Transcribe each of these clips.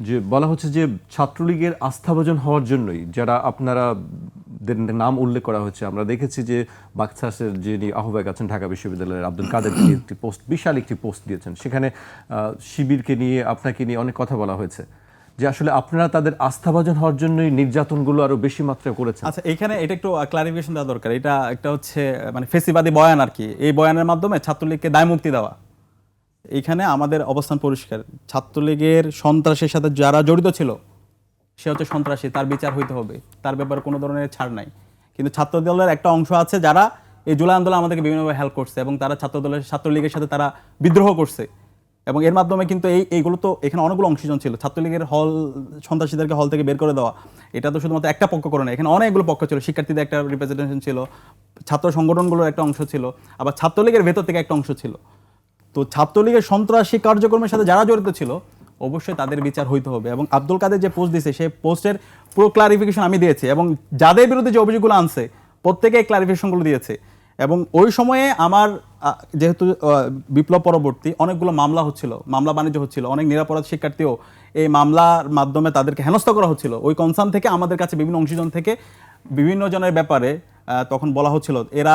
যে বলা হচ্ছে যে ছাত্রলীগের আস্থাভাজন হওয়ার জন্যই যারা আপনারা নাম উল্লেখ করা হচ্ছে, আমরা দেখেছি যে বাকসাসের যিনি আহ্বায়ক আছেন ঢাকা বিশ্ববিদ্যালয়ের আব্দুল কাদের একটি পোস্ট, বিশাল একটি পোস্ট দিয়েছেন। সেখানে শিবিরকে নিয়ে আপনাকে নিয়ে অনেক কথা বলা হয়েছে যে আসলে আপনারা তাদের আস্থাভাজন হওয়ার জন্যই নির্যাতনগুলো আরও বেশি মাত্রায় করেছেন। আচ্ছা এখানে এটা একটু ক্লারিফিকেশন দেওয়া দরকার। এটা একটা হচ্ছে মানে ফেসিবাদী বয়ান আর কি। এই বয়ানের মাধ্যমে ছাত্রলীগকে দায় মুক্তি দেওয়া। এখানে আমাদের অবস্থান পরিষ্কার। ছাত্রলীগের সন্ত্রাসের সাথে যারা জড়িত ছিল, সে হচ্ছে সন্ত্রাসী, তার বিচার হইতে হবে, তার ব্যাপারে কোনো ধরনের ছাড় নাই। কিন্তু ছাত্র দলের একটা অংশ আছে যারা এই জুলাই আন্দোলন আমাদেরকে বিভিন্নভাবে হেল্প করছে এবং তারা ছাত্র দলের ছাত্রলীগের সাথে তারা বিদ্রোহ করছে। এবং এর মাধ্যমে কিন্তু এই, এইগুলো তো এখানে অনেকগুলো অংশীজন ছিল, ছাত্রলীগের হল, সন্ত্রাসীদেরকে হল থেকে বের করে দেওয়া। এটা তো শুধুমাত্র একটা পক্ষ করে না, এখানে অনেকগুলো পক্ষ ছিল, শিক্ষার্থীদের একটা রিপ্রেজেন্টেশন ছিল, ছাত্র সংগঠনগুলোর একটা অংশ ছিল, আবার ছাত্রলীগের ভেতর থেকে একটা অংশ ছিল। তো ছাত্রলীগের সন্ত্রাসী কার্যক্রমের সাথে যারা জড়িত ছিল, অবশ্যই তাদের বিচার হইতে হবে এবং আব্দুল কাদের যে পোস্ট দিয়েছে সেই পোস্টের পুরো ক্লারিফিকেশন আমি দিয়েছি এবং যাদের বিরুদ্ধে যে অভিযোগগুলো আনছে প্রত্যেকে ক্লারিফিকেশনগুলো দিয়েছে। এবং ওই সময়ে আমার যেহেতু বিপ্লব পরবর্তী অনেকগুলো মামলা হচ্ছিল, মামলা বাণিজ্য হচ্ছিল, অনেক নিরাপরাধ শিক্ষার্থীও এই মামলার মাধ্যমে তাদেরকে হেনস্থা করা হচ্ছিল। ওই কনসার্ন থেকে আমাদের কাছে বিভিন্ন অংশীজন থেকে বিভিন্ন জনের ব্যাপারে তখন বলা হচ্ছিল এরা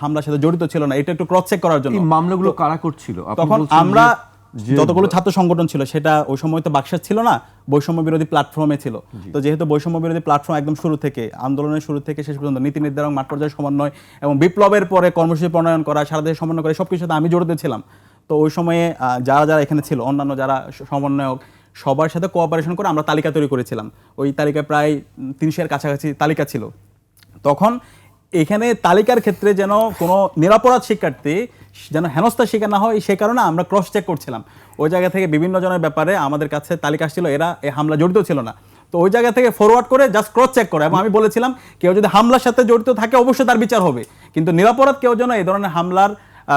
হামলার সাথে জড়িত ছিল না এটা একটু ক্রস চেক করার জন্য। মামলাগুলো কারা করছিল? তখন আমরা যতগুলো ছাত্র সংগঠন ছিল সেটা ওই সময় তো বাক্সাস ছিল না বৈষম্য বিরোধী প্ল্যাটফর্মে ছিল। তো যেহেতু বৈষম্য বিরোধী প্ল্যাটফর্ম একদম শুরু থেকে আন্দোলনের শুরু থেকে শেষ পর্যন্ত নীতি নির্ধারণ মাঠ পর্যায়ে সমন্বয় এবং বিপ্লবের পরে কর্মসূচি প্রণয়ন করা সারা দেশে সমন্বয় করা সব কিছুতে আমি জড়িত ছিলাম। তো ওই সময়ে আহ, যারা যারা এখানে ছিল অন্যান্য যারা সমন্বয়ক সবার সাথে কোঅপারেশন করে আমরা তালিকা তৈরি করেছিলাম। ওই তালিকায় প্রায় তিনশের কাছাকাছি তালিকা ছিল। তখন এখানে তালিকার ক্ষেত্রে যেন কোনো নিরাপরাধ শিক্ষার্থী যেন হেনস্থার শিকার না হয় সে কারণে আমরা ক্রস চেক করছিলাম। ওই জায়গা থেকে বিভিন্ন জনের ব্যাপারে আমাদের কাছে তালিকা আসছিল এরা এই হামলা জড়িত ছিল না। তো ওই জায়গা থেকে ফরওয়ার্ড করে জাস্ট ক্রস চেক করে। এবং আমি বলেছিলাম কেউ যদি হামলার সাথে জড়িত থাকে অবশ্যই তার বিচার হবে। কিন্তু নিরাপরাধ কেউ যেন এই ধরনের হামলার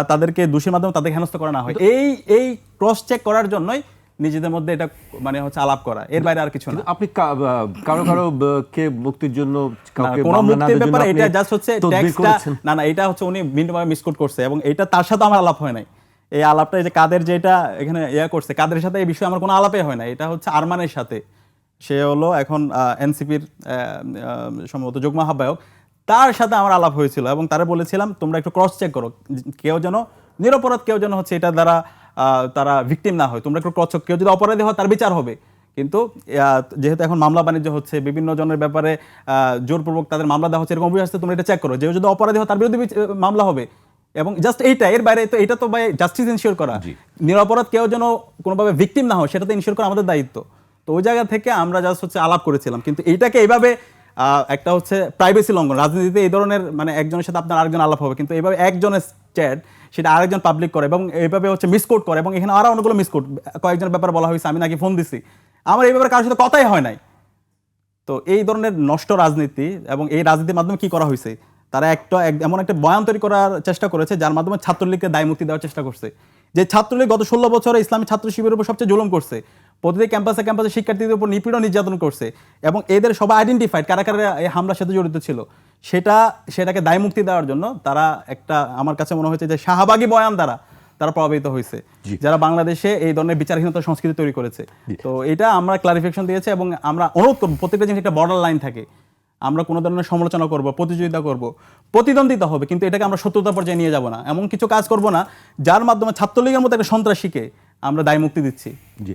তাদেরকে দোষীর মাধ্যমে তাদেরকে হেনস্থা করা না হয়। এই এই ক্রস চেক করার জন্যই নিজেদের মধ্যে এটা মানে হচ্ছে আলাপ করা। এর বাইরে আর কিছু না। আপনি কারও কারও কে মুক্তির জন্য কাউকে কোনো মুক্তির ব্যাপারে এটা জাস্ট হচ্ছে করেছেন? না না এটা হচ্ছে উনি ভিন্নভাবে মিসকোট করছে এবং এটা তার সাথে আমার আলাপ হয় নাই। এই আলাপটা যে কাদের যেটা এখানে ইয়া করছে কাদের সাথে এই বিষয়ে আমার কোনো আলাপে হয় না এটা হচ্ছে আরমানের সাথে। সে হলো এখন এনসিপির সম্ভবত যুগ্ম আহ্বায়ক। তার সাথে আমার আলাপ হয়েছিল এবং তারা বলেছিলাম তোমরা একটু ক্রস চেক করো। কেউ যেন নিরপরাধ কেউ যেন হচ্ছে এটা দ্বারা তারা ভিকটিম না হয়। তোমরা একটু ক্রস কেউ যদি অপরাধী হয় তার বিচার হবে। কিন্তু যেহেতু এখন মামলা বাণিজ্য হচ্ছে বিভিন্ন জনের ব্যাপারে জোরপূর্বক তাদের মামলা দেওয়া হচ্ছে এরকম অভিযোগ আসছে তোমরা এটা চেক করো। যে যদি অপরাধী হয় তার বিরুদ্ধে মামলা হবে। এবং জাস্ট এইটা এর বাইরে তো এটা তো ভাই জাস্টিস ইনশিওর করা। নিরাপরাধ কেউ যেন কোনোভাবে ভিকটিম না হয় সেটা তো ইনশিওর করা আমাদের দায়িত্ব। তো ওই জায়গা থেকে আমরা জাস্ট হচ্ছে আলাপ করেছিলাম। কিন্তু এইটাকে এইভাবে একটা হচ্ছে প্রাইভেসি লঙ্ঘন। রাজনীতিতে এই ধরনের মানে একজনের সাথে আপনার আরেকজন আলাপ হবে, কিন্তু এইভাবে একজনের চ্যাট সেটা আরেকজন পাবলিক করে এবং এইভাবে হচ্ছে মিসকোট করে এবং এখানে আরও অনেকগুলো মিসকোট কয়েকজনের ব্যাপারে বলা হয়েছে, আমি নাকি ফোন দিছি। আমার এই ব্যাপারে কারোর সাথে কথাই হয় নাই। তো এই ধরনের নষ্ট রাজনীতি এবং এই রাজনীতির মাধ্যমে কি করা হয়েছে? তারা একটা এমন একটা বয়ান তৈরি করার চেষ্টা করেছে, যার মাধ্যমে ছাত্রলীগকে দায় মুক্তি দেওয়ার চেষ্টা করছে। যে ছাত্রলীগ গত ষোলো বছরে ইসলামী ছাত্র শিবিরের উপর সবচেয়ে জুলুম করছে প্রতিটি ক্যাম্পাসে ক্যাম্পাসে শিক্ষার্থীদের উপর নিপীড়ন নির্যাতন করছে এবং এদের সবাই আইডেন্টিফাইড কারা কারা এই হামলার সাথে জড়িত ছিল। সেটা সেটাকে দায় মুক্তি দেওয়ার জন্য তারা একটা আমার কাছে মনে হয়েছে যে শাহবাগী বয়ান দ্বারা তারা প্রভাবিত হয়েছে। যারা বাংলাদেশে এই ধরনের বিচারহীনতা সংস্কৃতি তৈরি করেছে। তো এটা আমরা ক্লারিফিকেশন দিয়েছে এবং আমরা অনুরোধ করব প্রত্যেকটা জিনিস একটা বর্ডার লাইন থাকে। আমরা কোনো ধরনের সমালোচনা করব প্রতিযোগিতা করব প্রতিদ্বন্দ্বিতা হবে কিন্তু এটাকে আমরা সত্যতা পর্যায়ে নিয়ে যাব না। এমন কিছু কাজ করব না যার মাধ্যমে ছাত্রলীগের মতো একটা সন্ত্রাসীকে আমরা দায় মুক্তি দিচ্ছি। জি।